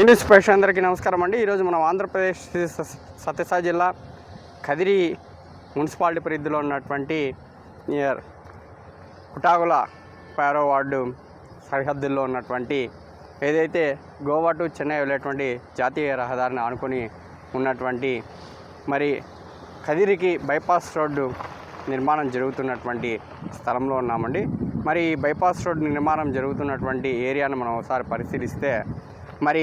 Indian special అందరికీ నమస్కారం అండి. ఈరోజు మనం ఆంధ్రప్రదేశ్ సత్యసాయి జిల్లా కదిరి మున్సిపాలిటీ పరిధిలో ఉన్నటువంటి నియర్ కుటాగుల పారో వార్డు సరిహద్దుల్లో ఉన్నటువంటి ఏదైతే గోవా టు చెన్నై వెళ్ళేటువంటి జాతీయ రహదారిని ఆనుకొని ఉన్నటువంటి మరి కదిరికి బైపాస్ రోడ్డు నిర్మాణం జరుగుతున్నటువంటి స్థలంలో ఉన్నామండి. మరి ఈ బైపాస్ రోడ్డు నిర్మాణం జరుగుతున్నటువంటి ఏరియాను మనం ఒకసారి పరిశీలిస్తే మరి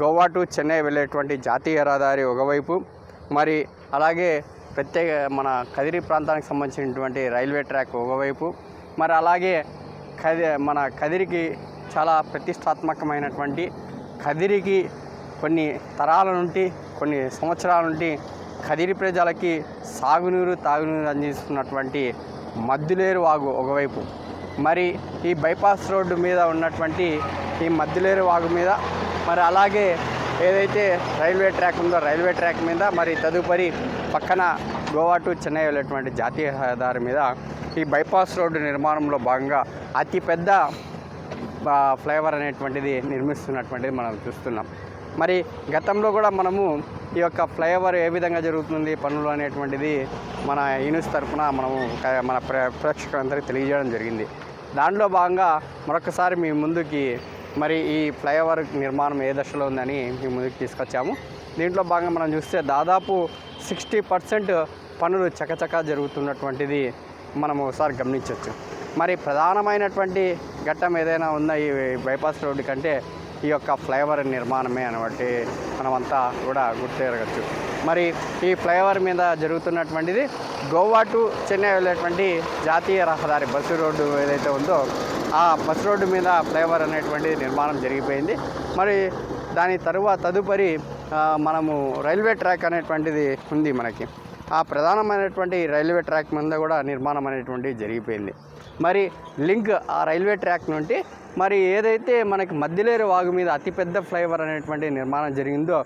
గోవా టు చెన్నై వెళ్ళేటువంటి జాతీయ రహదారి ఒకవైపు మరి అలాగే ప్రత్యేక మన కదిరి ప్రాంతానికి సంబంధించినటువంటి రైల్వే ట్రాక్ ఒకవైపు మరి అలాగే కది మన కదిరికి చాలా ప్రతిష్టాత్మకమైనటువంటి కదిరికి కొన్ని తరాల నుండి కొన్ని సంవత్సరాల నుండి కదిరి ప్రజలకి సాగునీరు తాగునీరు అందిస్తున్నటువంటి మద్దులేరు వాగు ఒకవైపు. మరి ఈ బైపాస్ రోడ్డు మీద ఉన్నటువంటి ఈ మద్దులేరు వాగు మీద మరి అలాగే ఏదైతే రైల్వే ట్రాక్ ఉందో రైల్వే ట్రాక్ మీద మరి తదుపరి పక్కన గోవా టు చెన్నై వెళ్ళేటువంటి జాతీయ రహదారి మీద ఈ బైపాస్ రోడ్డు నిర్మాణంలో భాగంగా అతిపెద్ద ఫ్లైఓవర్ అనేటువంటిది నిర్మిస్తున్నటువంటిది మనం చూస్తున్నాం. మరి గతంలో కూడా మనము ఈ యొక్క ఫ్లైఓవర్ ఏ విధంగా జరుగుతుంది పనులు అనేటువంటిది మన యూనిస్ తరఫున మనము మన ప్రే ప్రేక్షకులందరికీ తెలియజేయడం జరిగింది. దాంట్లో భాగంగా మరొకసారి మీ ముందుకి మరి ఈ ఫ్లైఓవర్ నిర్మాణం ఏ దశలో ఉందని మేము ముందుకు తీసుకొచ్చాము. దీంట్లో భాగంగా మనం చూస్తే దాదాపు సిక్స్టీ పర్సెంట్ పనులు చకచకా జరుగుతున్నటువంటిది మనం ఒకసారి గమనించవచ్చు. మరి ప్రధానమైనటువంటి ఘట్టం ఏదైనా ఉందా ఈ బైపాస్ రోడ్డు కంటే? ఈ యొక్క ఫ్లైఓవర్ నిర్మాణమే అనబట్టి మనమంతా కూడా గుర్తిరగచ్చు. మరి ఈ ఫ్లైఓవర్ మీద జరుగుతున్నటువంటిది గోవా టు చెన్నై వెళ్ళేటువంటి జాతీయ రహదారి బస్సు రోడ్డు ఏదైతే ఉందో ఆ బస్సు రోడ్డు మీద ఫ్లైఓవర్ అనేటువంటిది నిర్మాణం జరిగిపోయింది. మరి దాని తరువాత తదుపరి మనము రైల్వే ట్రాక్ అనేటువంటిది ఉంది మనకి. ఆ ప్రధానమైనటువంటి రైల్వే ట్రాక్ మీద కూడా నిర్మాణం అనేటువంటిది జరిగిపోయింది. మరి లింక్ ఆ రైల్వే ట్రాక్ నుండి మరి ఏదైతే మనకి మధ్యలేరు వాగు మీద అతిపెద్ద ఫ్లైఓవర్ అనేటువంటి నిర్మాణం జరిగిందో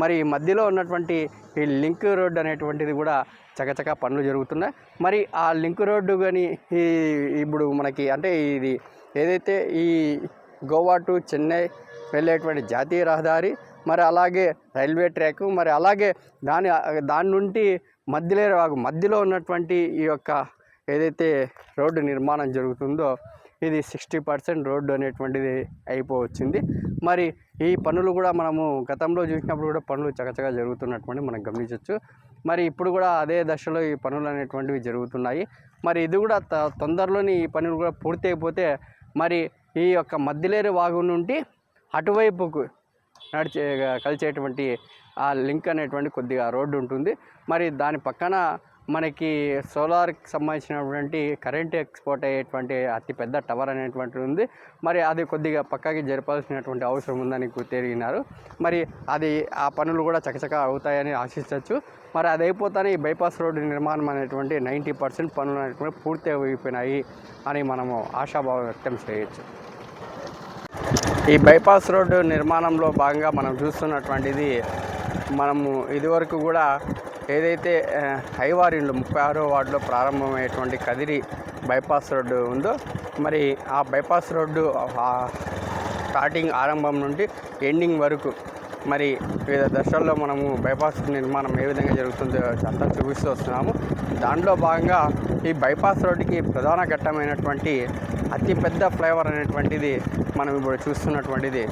మరి ఈ మధ్యలో ఉన్నటువంటి ఈ లింక్ రోడ్డు అనేటువంటిది కూడా చకచకా పనులు జరుగుతున్నాయి. మరి ఆ లింక్ రోడ్డు కానీ ఈ ఇప్పుడు మనకి అంటే ఇది ఏదైతే ఈ గోవా టు చెన్నై వెళ్ళేటువంటి జాతీయ రహదారి మరి అలాగే రైల్వే ట్రాక్ మరి అలాగే దాని దాని నుండి మధ్యలో వాగు మధ్యలో ఉన్నటువంటి ఈ యొక్క ఏదైతే రోడ్డు నిర్మాణం జరుగుతుందో ఇది సిక్స్టీ పర్సెంట్ రోడ్డు అనేటువంటిది అయిపోవచ్చింది. మరి ఈ పనులు కూడా మనము గతంలో చూసినప్పుడు కూడా పనులు చకచగా జరుగుతున్నటువంటి మనం గమనించవచ్చు మరి ఇప్పుడు కూడా అదే దశలో ఈ పనులు అనేటువంటివి జరుగుతున్నాయి. మరి ఇది కూడా త- తొందరలోనే ఈ పనులు కూడా పూర్తి అయిపోతే మరి ఈ యొక్క మధ్యలేరు వాగు నుండి అటువైపుకు నడిచే కలిసేటువంటి ఆ లింక్ అనేటువంటి కొద్దిగా రోడ్డు ఉంటుంది. మరి దాని పక్కన మనకి సోలార్కి సంబంధించినటువంటి కరెంట్ ఎక్స్పోర్ట్ అయ్యేటువంటి అతిపెద్ద టవర్ అనేటువంటిది ఉంది. మరి అది కొద్దిగా పక్కకి జరపాల్సినటువంటి అవసరం ఉందని తెలియనారు మరి అది ఆ పనులు కూడా చకచకా అవుతాయని ఆశించవచ్చు. మరి అది అయిపోతానే ఈ బైపాస్ రోడ్డు నిర్మాణం అనేటువంటి నైంటీ పర్సెంట్ పనులు అనేటువంటి పూర్తి అయిపోయినాయి అని మనము ఆశాభావం వ్యక్తం చేయొచ్చు. ఈ బైపాస్ రోడ్డు నిర్మాణంలో భాగంగా మనం చూస్తున్నటువంటిది మనము ఇదివరకు కూడా ఏదైతే హైవారిన్లు ముప్పై ఆరో వార్డులో ప్రారంభమయ్యేటువంటి కదిరి బైపాస్ రోడ్డు ఉందో మరి ఆ బైపాస్ రోడ్డు స్టార్టింగ్ ఆరంభం నుండి ఎండింగ్ వరకు మరి వివిధ దశల్లో మనము బైపాస్ నిర్మాణం ఏ విధంగా జరుగుతుందో అంతా చూపిస్తూ వస్తున్నాము. దాంట్లో భాగంగా ఈ బైపాస్ రోడ్డుకి ప్రధాన ఘట్టమైనటువంటి అతిపెద్ద ఫ్లైఓవర్ అనేటువంటిది మనం ఇప్పుడు చూస్తున్నటువంటిది